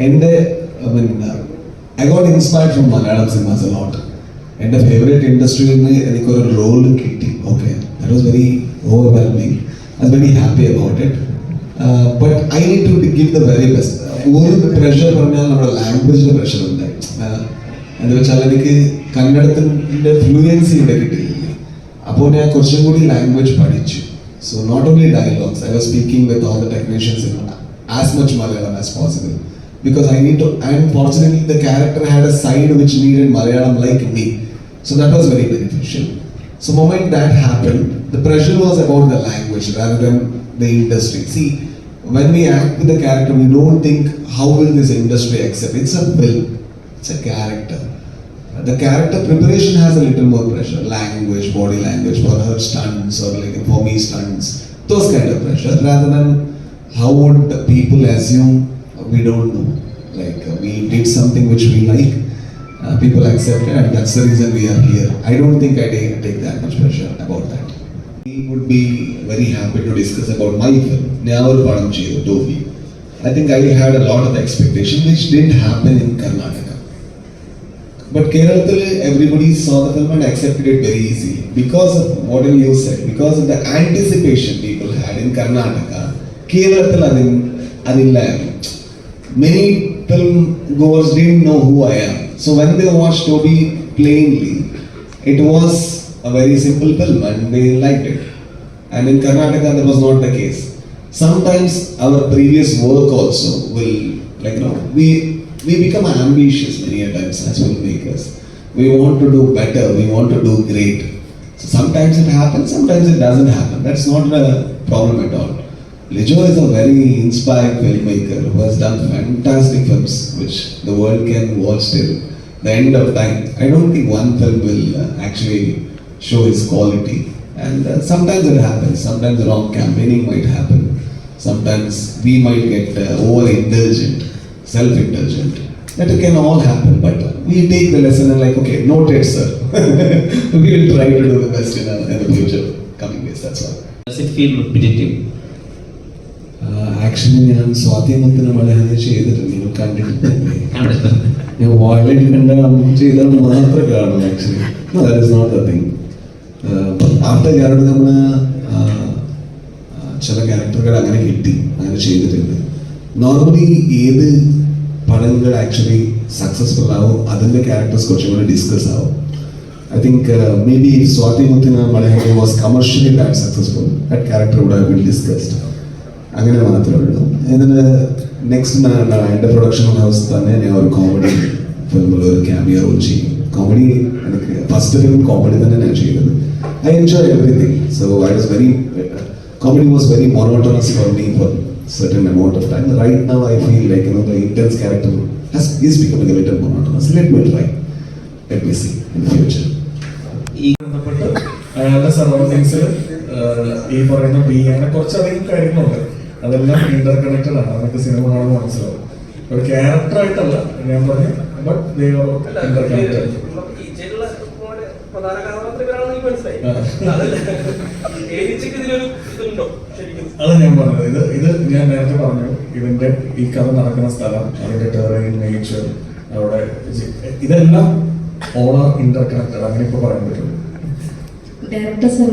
എന്റെ I got inspired from Malayalam cinemas a lot lot എന്റെ favourite ഇൻഡസ്ട്രിയിൽ നിന്ന് എനിക്കൊരു റോൾ കിട്ടി. Okay that was very overwhelming I very happy about it but I need to give the very best ഒരു pressure പറഞ്ഞാൽ നമ്മുടെ ലാംഗ്വേജിന്റെ pressure ഉണ്ടായി Uh, എന്ന് വെച്ചാൽ എനിക്ക് കന്നഡത്തിന്റെ ഫ്ലുവൻസി ഇവിടെ കിട്ടിയില്ല അപ്പോൾ ഞാൻ കുറച്ചും കൂടി ലാംഗ്വേജ് പഠിച്ചു. So not only dialogues I was speaking with all the technicians in as much Malayalam as possible. Because I need to, and fortunately, the character had a side which needed Malayalam like me. So that was very beneficial. So, moment that happened, the pressure was about the language rather than the industry. See, when we act with the character, we don't think, how will this industry accept? It's a film, it's a character. The character preparation has a little more pressure language, body language, for her stunts, or like for me stunts, those kind of pressure rather than how would the people assume we don't know. Like uh, we did something which we like, uh, people accepted, and that's the reason we are here. I don't think I take, take that much pressure about that. We would be very happy to discuss about my film, Never Padam Dovi. I think I had a lot of expectation which didn't happen in Karnataka. But Kerala, everybody saw the film and accepted it very easily because of what you said, because of the anticipation people had in Karnataka. കേരളത്തിൽ അതിന് അതില്ലായിരുന്നു many film goers didn't know who I am. So when they watched Toby plainly, it was a very simple film and they liked it. And in Karnataka, that was not the case. Sometimes our previous work also will, like, you know, we, we become ambitious many a times as filmmakers. We want to do better, we want to do great. So sometimes it happens, sometimes it doesn't happen. That's not a problem at all. Lijo is a very inspired filmmaker who has done fantastic films which the world can watch till the end of time. I don't think one film will uh, actually show his quality. And uh, sometimes it happens, sometimes the wrong campaigning might happen, sometimes we might get uh, over-indulgent, self-indulgent. That can all happen, but we take the lesson and like, okay, noted, sir. we will try to do the best in, in the future, coming days, that's all. Does it feel repetitive? Actually ഞാൻ സ്വാധീനത്തിന് മലഹന ചെയ്തിട്ടുണ്ട്. നിങ്ങൾ കണ്ടിട്ട് ഞാൻ violin കണ്ട ചെയ്താൽ മാത്രമേ കാണുള്ളൂ actually that is not the thing art കാരണം നമ്മൾ ചില ക്യാരക്ടറുകൾ അങ്ങനെ കിട്ടി അങ്ങനെ ചെയ്തിട്ടുണ്ട്. നോർമലി ഏത് പടങ്ങൾ ആക്ച്വലി സക്സസ്ഫുൾ ആവും അതിന്റെ ക്യാരക്ടേഴ്സ് കുറച്ചും കൂടി ഡിസ്കസ് ആവും. I think uh, maybe if Swati Muthina Malayalam was commercially that successful, that character would have been discussed. അങ്ങനെ മാത്രമേ ഉള്ളൂ ഇതിന് നെക്സ്റ്റ് എന്റെ പ്രൊഡക്ഷൻ ഹൗസ് തന്നെ ഞാൻ ഒരു കോമഡി ഫിലിമിൽ ഒരു ക്യാമിയ ചെയ്യും. കോമഡി എനിക്ക് ഫസ്റ്റ് ഫിലിം കോമഡി തന്നെ ഞാൻ ചെയ്തത്. I enjoy everything so I was very comedy was very monotonous for me for certain amount of time. Right now, I feel like you know the intense character has is becoming a little monotonous. Let അയാളുടെ സറൗണ്ടിങ്സിൽ ഈ പറയുന്ന B അങ്ങനെ കുറച്ചധികം കാര്യങ്ങളുണ്ട്. അതെല്ലാം Inter connected ആണ്. അതൊക്കെ cinema കാണുമ്പോൾ മനസ്സിലാവും. ഒരു ക്യാരക്ടർ ആയിട്ടല്ല ഞാൻ പറഞ്ഞു ബട്ട് ഇന്റർ കണക്റ്റഡ് ശരിക്കും? അത് ഞാൻ പറഞ്ഞത്. ഇത് ഇത് ഞാൻ നേരത്തെ പറഞ്ഞു. ഇതിന്റെ ഈ കഥ നടക്കുന്ന സ്ഥലം അതിന്റെ ടെറൈൻ നേച്ചർ അവിടെ ഇതെല്ലാം ഓൾ ആർ ഇന്റർ കണക്റ്റഡ് അങ്ങനെ ഇപ്പൊ പറയാൻ പറ്റും. Director sir